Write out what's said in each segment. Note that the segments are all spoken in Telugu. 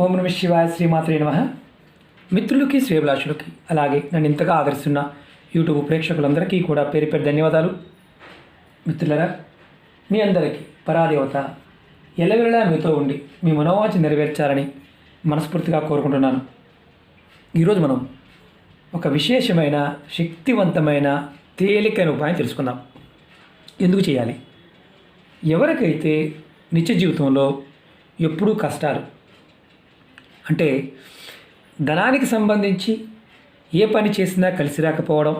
ఓం నమ శివాయ శ్రీమాత్రే నమ. మిత్రులకి శ్రేభిలాషులకి అలాగే నన్ను ఇంతగా ఆదరిస్తున్న యూట్యూబ్ ప్రేక్షకులందరికీ కూడా పేరు పేరు ధన్యవాదాలు. మిత్రులరా మీ అందరికీ పరాదేవత ఎల్లవెల్లలా మీతో ఉండి మీ మనోవాంఛ నెరవేర్చాలని మనస్ఫూర్తిగా కోరుకుంటున్నాను. ఈరోజు మనం ఒక విశేషమైన శక్తివంతమైన తేలికైన ఉపాయం తెలుసుకుందాం. ఎందుకు చేయాలి? ఎవరికైతే నిత్య జీవితంలో ఎప్పుడూ కష్టాలు అంటే ధనానికి సంబంధించి ఏ పని చేసినా కలిసి రాకపోవడం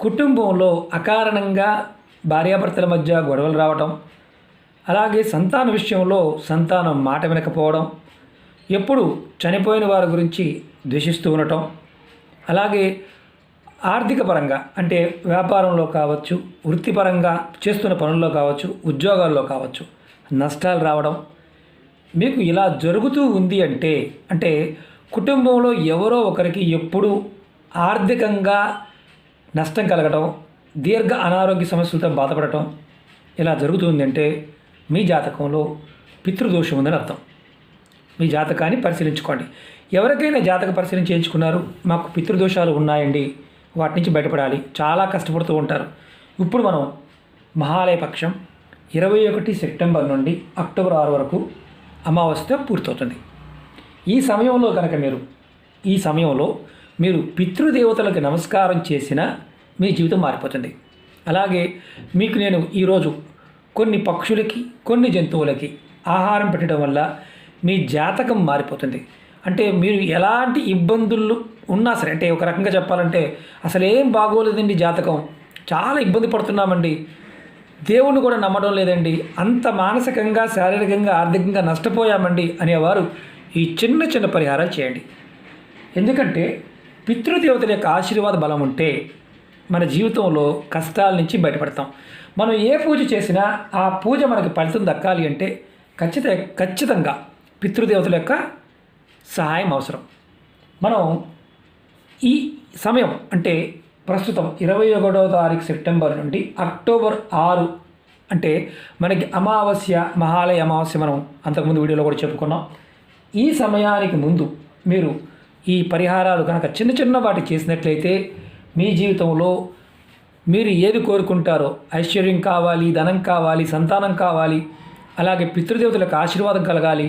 కుటుంబంలో అకారణంగా భార్యాభర్తల మధ్య గొడవలు రావటం అలాగే సంతాన విషయంలో సంతానం మాట వినకపోవడం ఎప్పుడు చనిపోయిన వారి గురించి ద్వేషిస్తూ ఉండటం అలాగే ఆర్థిక పరంగా అంటే వ్యాపారంలో కావచ్చు వృత్తిపరంగా చేస్తున్న పనుల్లో కావచ్చు ఉద్యోగాల్లో కావచ్చు నష్టాలు రావడం మీకు ఇలా జరుగుతూ ఉంది అంటే అంటే కుటుంబంలో ఎవరో ఒకరికి ఎప్పుడు ఆర్థికంగా నష్టం కలగడం దీర్ఘ అనారోగ్య సమస్యలతో బాధపడటం ఇలా జరుగుతుంది అంటే మీ జాతకంలో పితృదోషం ఉందని అర్థం. మీ జాతకాన్ని పరిశీలించుకోండి. ఎవరికైనా జాతక పరిశీలన చేయించుకున్నారు మాకు పితృదోషాలు ఉన్నాయండి వాటి నుంచి బయటపడాలి చాలా కష్టపడుతూ ఉంటారు. ఇప్పుడు మనం మహాలయ పక్షం ఇరవై ఒకటి సెప్టెంబర్ నుండి అక్టోబర్ ఆరు వరకు అమావాస్య పూర్తవుతుంది. ఈ సమయంలో కనుక మీరు ఈ సమయంలో మీరు పితృదేవతలకు నమస్కారం చేసిన మీ జీవితం మారిపోతుంది. అలాగే మీకు నేను ఈరోజు కొన్ని పక్షులకి కొన్ని జంతువులకి ఆహారం పెట్టడం వల్ల మీ జాతకం మారిపోతుంది. అంటే మీరు ఎలాంటి ఇబ్బందులు ఉన్నా సరే అంటే ఒక రకంగా చెప్పాలంటే అసలేం బాగోలేదండి జాతకం. చాలా ఇబ్బంది పడుతున్నామండి. దేవుణ్ణి కూడా నమ్మడం లేదండి. అంత మానసికంగా శారీరకంగా ఆర్థికంగా నష్టపోయామండి అనేవారు ఈ చిన్న చిన్న పరిహారాలు చేయండి. ఎందుకంటే పితృదేవతల యొక్క ఆశీర్వాద బలం ఉంటే మన జీవితంలో కష్టాల నుంచి బయటపడతాం. మనం ఏ పూజ చేసినా ఆ పూజ మనకి ఫలితం దక్కాలి అంటే ఖచ్చిత ఖచ్చితంగా పితృదేవతల యొక్క సహాయం అవసరం. మనం ఈ సమయం అంటే ప్రస్తుతం ఇరవై ఒకటవ తారీఖు సెప్టెంబర్ నుండి అక్టోబర్ ఆరు అంటే మనకి అమావాస్య మహాలయ అమావాస్య మనం అంతకుముందు వీడియోలో కూడా చెప్పుకున్నాం. ఈ సమయానికి ముందు మీరు ఈ పరిహారాలు కనుక చిన్న చిన్న వాటి చేసినట్లయితే మీ జీవితంలో మీరు ఏది కోరుకుంటారో ఐశ్వర్యం కావాలి ధనం కావాలి సంతానం కావాలి అలాగే పితృదేవతలకు ఆశీర్వాదం కలగాలి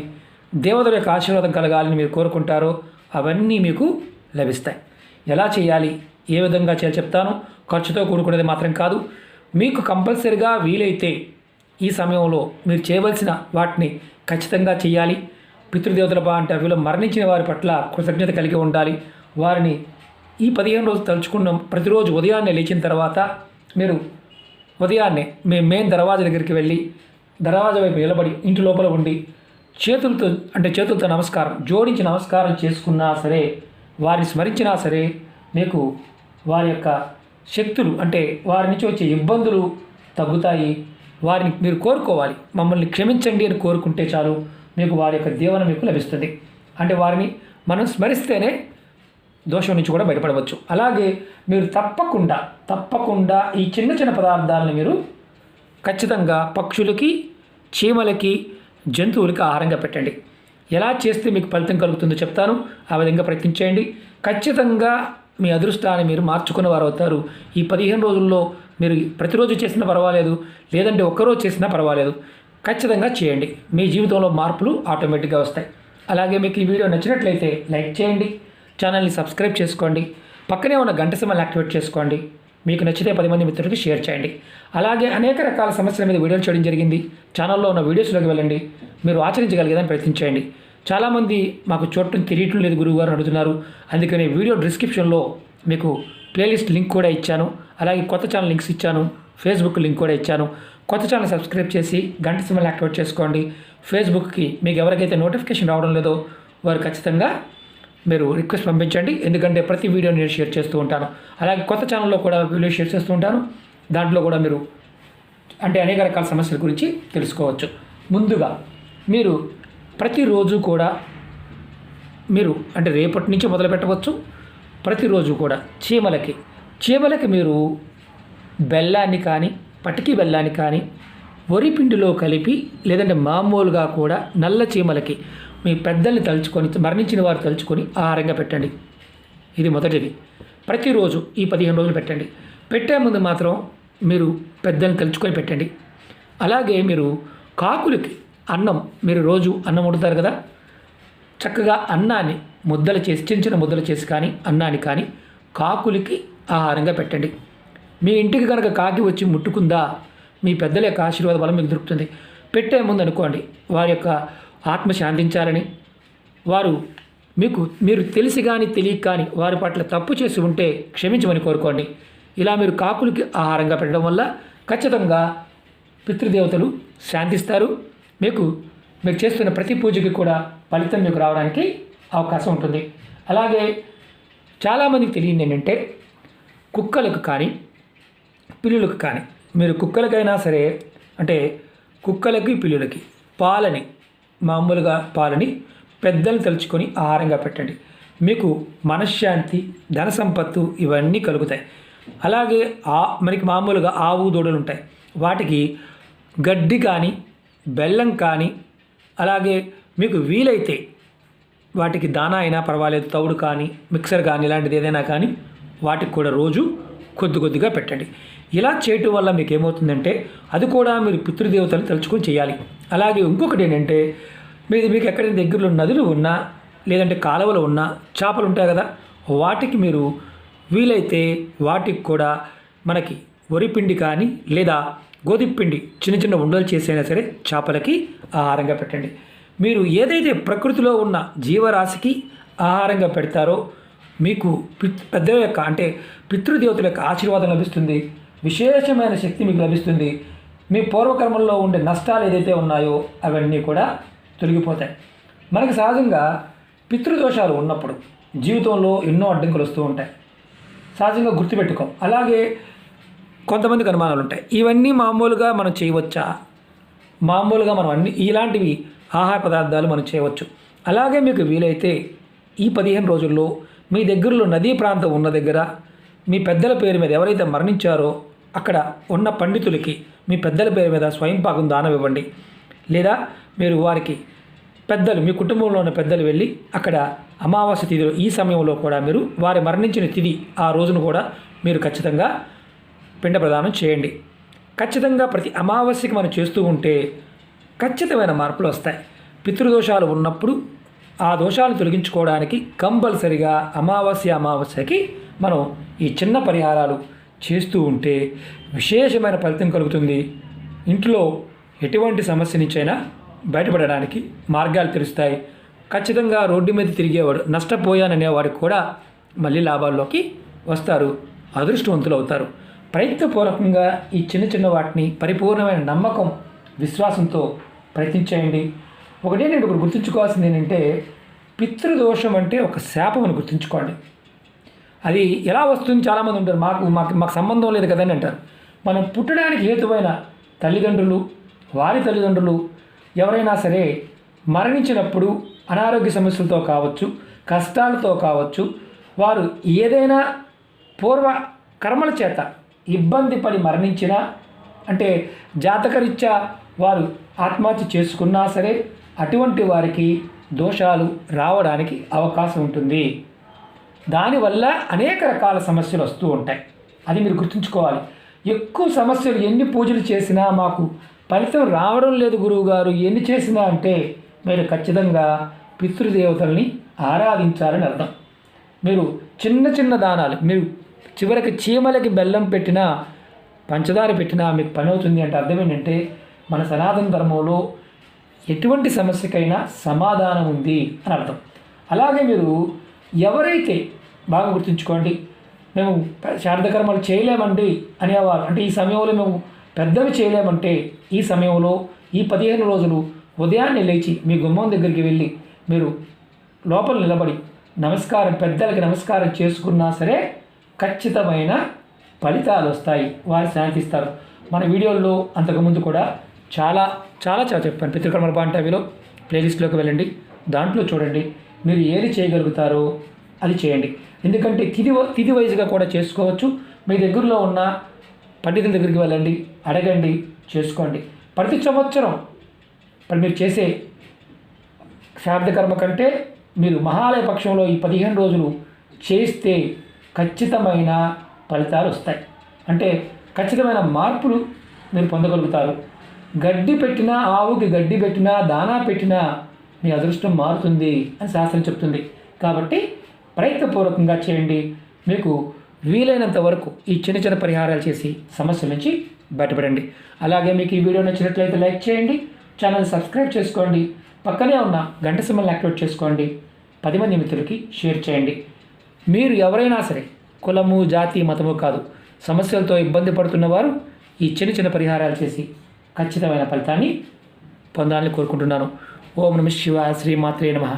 దేవతల యొక్క ఆశీర్వాదం కలగాలని మీరు కోరుకుంటారో అవన్నీ మీకు లభిస్తాయి. ఎలా చేయాలి? ఏ విధంగా చేయాలి చెప్తాను? ఖర్చుతో కూడుకునేది మాత్రం కాదు. మీకు కంపల్సరిగా వీలైతే ఈ సమయంలో మీరు చేయవలసిన వాటిని ఖచ్చితంగా చేయాలి. పితృదేవతల అంటే వీళ్ళు మరణించిన వారి పట్ల కృతజ్ఞత కలిగి ఉండాలి. వారిని ఈ పదిహేను రోజులు తలుచుకున్న ప్రతిరోజు ఉదయాన్నే లేచిన తర్వాత మీరు ఉదయాన్నే మీ మెయిన్ దర్వాజా దగ్గరికి వెళ్ళి దర్వాజా వైపు నిలబడి ఇంటి లోపల ఉండి చేతులతో అంటే చేతులతో నమస్కారం జోడించి నమస్కారం చేసుకున్నా సరే వారిని స్మరించినా సరే మీకు వారి యొక్క శక్తులు అంటే వారి నుంచి వచ్చే ఇబ్బందులు తగ్గుతాయి. వారిని మీరు కోరుకోవాలి. మమ్మల్ని క్షమించండి అని కోరుకుంటే చాలు మీకు వారి యొక్క దీవెన మీకు లభిస్తుంది. అంటే వారిని మనం స్మరిస్తేనే దోషం నుంచి కూడా బయటపడవచ్చు. అలాగే మీరు తప్పకుండా తప్పకుండా ఈ చిన్న చిన్న పదార్థాలను మీరు ఖచ్చితంగా పక్షులకి చీమలకి జంతువులకి ఆహారంగా పెట్టండి. ఎలా చేస్తే మీకు ఫలితం కలుగుతుందో చెప్తాను. ఆ విధంగా ప్రయత్నించేయండి. ఖచ్చితంగా మీ అదృష్టాన్ని మీరు మార్చుకున్న వారు అవుతారు. ఈ పదిహేను రోజుల్లో మీరు ప్రతిరోజు చేసినా పర్వాలేదు లేదంటే ఒక్కరోజు చేసినా పర్వాలేదు. ఖచ్చితంగా చేయండి. మీ జీవితంలో మార్పులు ఆటోమేటిక్గా వస్తాయి. అలాగే మీకు ఈ వీడియో నచ్చినట్లయితే లైక్ చేయండి ఛానల్ని సబ్స్క్రైబ్ చేసుకోండి పక్కనే ఉన్న గంట సమయాన్ని యాక్టివేట్ చేసుకోండి మీకు నచ్చితే పది మంది మిత్రులకి షేర్ చేయండి. అలాగే అనేక రకాల సమస్యల మీద వీడియోలు చేయడం జరిగింది. ఛానల్లో ఉన్న వీడియోస్లోకి వెళ్ళండి. మీరు ఆచరించగలిగేదని ప్రయత్నించండి చాలామంది మాకు చూడటం తెలియటం లేదు గురువుగారు అడుగుతున్నారు. అందుకనే వీడియో డిస్క్రిప్షన్లో మీకు ప్లేలిస్ట్ లింక్ కూడా ఇచ్చాను. అలాగే కొత్త ఛానల్ లింక్స్ ఇచ్చాను. ఫేస్బుక్ లింక్ కూడా ఇచ్చాను. కొత్త ఛానల్ సబ్స్క్రైబ్ చేసి గంట సిమ్మల్ని యాక్టివేట్ చేసుకోండి. ఫేస్బుక్కి మీకు ఎవరికైతే నోటిఫికేషన్ రావడం లేదో వారు ఖచ్చితంగా మీరు రిక్వెస్ట్ పంపించండి. ఎందుకంటే ప్రతి వీడియో నేను షేర్ చేస్తూ ఉంటాను. అలాగే కొత్త ఛానల్లో కూడా వీడియో షేర్ చేస్తూ ఉంటాను. దాంట్లో కూడా మీరు అంటే అనేక రకాల సమస్యల గురించి తెలుసుకోవచ్చు. ముందుగా మీరు ప్రతిరోజు కూడా మీరు అంటే రేపటి నుంచి మొదలు పెట్టవచ్చు. ప్రతిరోజు కూడా చీమలకి చీమలకి మీరు బెల్లాన్ని కానీ పటికి బెల్లాన్ని కానీ వరి పిండిలో కలిపి లేదంటే మామూలుగా కూడా నల్ల చీమలకి మీ పెద్దల్ని తలుచుకొని మరణించిన వారు తలుచుకొని ఆహారంగా పెట్టండి. ఇది మొదటిది. ప్రతిరోజు ఈ పదిహేను రోజులు పెట్టండి. పెట్టే ముందు మాత్రం మీరు పెద్దల్ని తలుచుకొని పెట్టండి. అలాగే మీరు కాకులకి అన్నం మీరు రోజు అన్నం వండుతారు కదా? చక్కగా అన్నాన్ని ముద్దలు చేసి చిన్న చిన్న ముద్దలు చేసి కానీ అన్నాన్ని కానీ కాకులకి ఆహారంగా పెట్టండి. మీ ఇంటికి కనుక కాకి వచ్చి ముట్టుకుందా? మీ పెద్దల యొక్క ఆశీర్వాద బలం మీకు దొరుకుతుంది. పెట్టే ముందు అనుకోండి వారి యొక్క ఆత్మ శాంతించాలని. వారు మీకు మీరు తెలిసి కానీ తెలియక కానీ వారి పట్ల తప్పు చేసి ఉంటే క్షమించమని కోరుకోండి. ఇలా మీరు కాకులకి ఆహారంగా పెట్టడం వల్ల ఖచ్చితంగా పితృదేవతలు శాంతిస్తారు. మీకు మీరు చేస్తున్న ప్రతి పూజకి కూడా ఫలితం మీకు రావడానికి అవకాశం ఉంటుంది. అలాగే చాలామందికి తెలియదు ఏంటంటే కుక్కలకు కానీ పిల్లులకు కానీ మీరు కుక్కలకైనా సరే అంటే కుక్కలకి పిల్లులకి పాలని మామూలుగా పాలని పెద్దలు తలుచుకొని ఆహారంగా పెట్టండి. మీకు మనశ్శాంతి ధన సంపత్తు ఇవన్నీ కలుగుతాయి. అలాగే ఆ మనకి మామూలుగా ఆవు దూడలు ఉంటాయి. వాటికి గడ్డి కానీ బెల్లం కానీ అలాగే మీకు వీలైతే వాటికి దానా అయినా పర్వాలేదు తౌడు కానీ మిక్సర్ కానీ ఇలాంటిది ఏదైనా కానీ వాటికి కూడా రోజు కొద్ది కొద్దిగా పెట్టండి. ఇలా చేయటం వల్ల మీకు ఏమవుతుందంటే అది కూడా మీరు పితృదేవతలు తలుచుకొని చేయాలి. అలాగే ఇంకొకటి ఏంటంటే మీది మీకు ఎక్కడైనా దగ్గరలో నదులు ఉన్నా లేదంటే కాలువలు ఉన్నా చేపలు ఉంటాయి కదా వాటికి మీరు వీలైతే వాటికి కూడా మనకి వరిపిండి కానీ లేదా గోధుమ పిండి చిన్న చిన్న ఉండలు చేసైనా సరే చేపలకి ఆహారంగా పెట్టండి. మీరు ఏదైతే ప్రకృతిలో ఉన్న జీవరాశికి ఆహారంగా పెడతారో మీకు పిత్ పెద్దల యొక్క అంటే పితృదేవతల యొక్క ఆశీర్వాదం లభిస్తుంది విశేషమైన శక్తి మీకు లభిస్తుంది మీ పూర్వకర్మల్లో ఉండే నష్టాలు ఏదైతే ఉన్నాయో అవన్నీ కూడా తొలగిపోతాయి. మనకు సహజంగా పితృదోషాలు ఉన్నప్పుడు జీవితంలో ఎన్నో అడ్డంకులు వస్తూ ఉంటాయి. సహజంగా గుర్తుపెట్టుకోం. అలాగే కొంతమందికి అనుమానాలు ఉంటాయి. ఇవన్నీ మామూలుగా మనం చేయవచ్చా? మామూలుగా మనం అన్ని ఇలాంటివి ఆహార పదార్థాలు మనం చేయవచ్చు. అలాగే మీకు వీలైతే ఈ పదిహేను రోజుల్లో మీ దగ్గరలో నదీ ప్రాంతం ఉన్న దగ్గర మీ పెద్దల పేరు మీద ఎవరైతే మరణించారో అక్కడ ఉన్న పండితులకి మీ పెద్దల పేరు మీద స్వయం పాకం దానం ఇవ్వండి. లేదా మీరు వారికి పెద్దలు మీ కుటుంబంలో ఉన్న పెద్దలు వెళ్ళి అక్కడ అమావాస్య తిథిలో ఈ సమయంలో కూడా మీరు వారి మరణించిన తిథి ఆ రోజును కూడా మీరు ఖచ్చితంగా పిండ ప్రదానం చేయండి. ఖచ్చితంగా ప్రతి అమావాస్యకి మనం చేస్తూ ఉంటే ఖచ్చితమైన మార్పులు వస్తాయి. పితృదోషాలు ఉన్నప్పుడు ఆ దోషాలు తొలగించుకోవడానికి కంపల్సరిగా అమావాస్య అమావాస్యకి మనం ఈ చిన్న పరిహారాలు చేస్తూ ఉంటే విశేషమైన ఫలితం కలుగుతుంది. ఇంట్లో ఎటువంటి సమస్య నుంచైనా బయటపడడానికి మార్గాలు తెలుస్తాయి. ఖచ్చితంగా రోడ్డు మీద తిరిగేవాడు నష్టపోయాననేవాడికి కూడా మళ్ళీ లాభాల్లోకి వస్తారు. అదృష్టవంతులు అవుతారు. ప్రయత్నపూర్వకంగా ఈ చిన్న చిన్న వాటిని పరిపూర్ణమైన నమ్మకం విశ్వాసంతో ప్రయత్నించేయండి. ఒకటే నేను ఇప్పుడు గుర్తుంచుకోవాల్సింది ఏంటంటే పితృదోషం అంటే ఒక శాపం అని గుర్తుంచుకోండి. అది ఎలా వస్తుంది చాలామంది ఉంటారు. మాకు మాకు మాకు సంబంధం లేదు కదని అంటారు. మనం పుట్టడానికి హేతువైన తల్లిదండ్రులు వారి తల్లిదండ్రులు ఎవరైనా సరే మరణించినప్పుడు అనారోగ్య సమస్యలతో కావచ్చు కష్టాలతో కావచ్చు వారు ఏదైనా పూర్వ కర్మల చేత ఇబ్బంది పడి మరణించినా అంటే జాతకరీత్యా వారు ఆత్మహత్య చేసుకున్నా సరే అటువంటి వారికి దోషాలు రావడానికి అవకాశం ఉంటుంది. దానివల్ల అనేక రకాల సమస్యలు వస్తూ ఉంటాయి. అది మీరు గుర్తుంచుకోవాలి. ఎక్కువ సమస్యలు ఎన్ని పూజలు చేసినా మాకు ఫలితం రావడం లేదు గురువుగారు. ఎన్ని చేసినా అంటే మీరు ఖచ్చితంగా పితృదేవతల్ని ఆరాధించాలని అర్థం. మీరు చిన్న చిన్న దానాలు మీరు చివరికి చీమలకి బెల్లం పెట్టినా పంచదార పెట్టినా మీకు పని అవుతుంది అంటే అర్థం ఏంటంటే మన సనాతన ధర్మంలో ఎటువంటి సమస్యకైనా సమాధానం ఉంది అని అర్థం. అలాగే మీరు ఎవరైతే బాగా గుర్తుంచుకోండి మేము శారదకర్మలు చేయలేమండి అనేవారు. అంటే ఈ సమయంలో మేము పెద్దవి చేయలేమంటే ఈ సమయంలో ఈ పదిహేను రోజులు ఉదయాన్నే లేచి మీ గుమ్మం దగ్గరికి వెళ్ళి మీరు లోపల నిలబడి నమస్కారం పెద్దలకి నమస్కారం చేసుకున్నా సరే ఖచ్చితమైన ఫలితాలు వస్తాయి వారు శాంతిస్తారు. మన వీడియోల్లో అంతకుముందు కూడా చాలా చాలా చాలా చెప్పాను. పితృకర్మల బాంటవిలో ప్లేలిస్ట్లోకి వెళ్ళండి. దాంట్లో చూడండి. మీరు ఏది చేయగలుగుతారో అది చేయండి. ఎందుకంటే తిది తిది వైజ్గా కూడా చేసుకోవచ్చు. మీ దగ్గరలో ఉన్న పండితుల దగ్గరికి వెళ్ళండి. అడగండి. చేసుకోండి. ప్రతి సంవత్సరం ఇప్పుడు మీరు చేసే శాబ్దకర్మ కంటే మీరు మహాలయ పక్షంలో ఈ పదిహేను రోజులు చేస్తే ఖచ్చితమైన ఫలితాలు వస్తాయి. అంటే ఖచ్చితమైన మార్పులు మీరు పొందగలుగుతారు. గడ్డి పెట్టినా ఆవుకి గడ్డి పెట్టినా దానా పెట్టినా మీ అదృష్టం మారుతుంది అని శాస్త్రం చెప్తుంది. కాబట్టి ప్రయత్నపూర్వకంగా చేయండి. మీకు వీలైనంత వరకు ఈ చిన్న చిన్న పరిహారాలు చేసి సమస్య నుంచి బయటపడండి. అలాగే మీకు ఈ వీడియో నచ్చినట్లయితే లైక్ చేయండి. ఛానల్ సబ్స్క్రైబ్ చేసుకోండి. పక్కనే ఉన్న గంట సింబల్ని యాక్టివేట్ చేసుకోండి. పది మంది మిత్రులకి షేర్ చేయండి. మీరు ఎవరైనా సరే కులము జాతి మతము కాదు సమస్యలతో ఇబ్బంది పడుతున్న వారు ఈ చిన్న చిన్న పరిహారాలు చేసి ఖచ్చితమైన ఫలితాన్ని పొందాలని కోరుకుంటున్నాను. ఓం నమ శివ శ్రీమాత్రే నమః.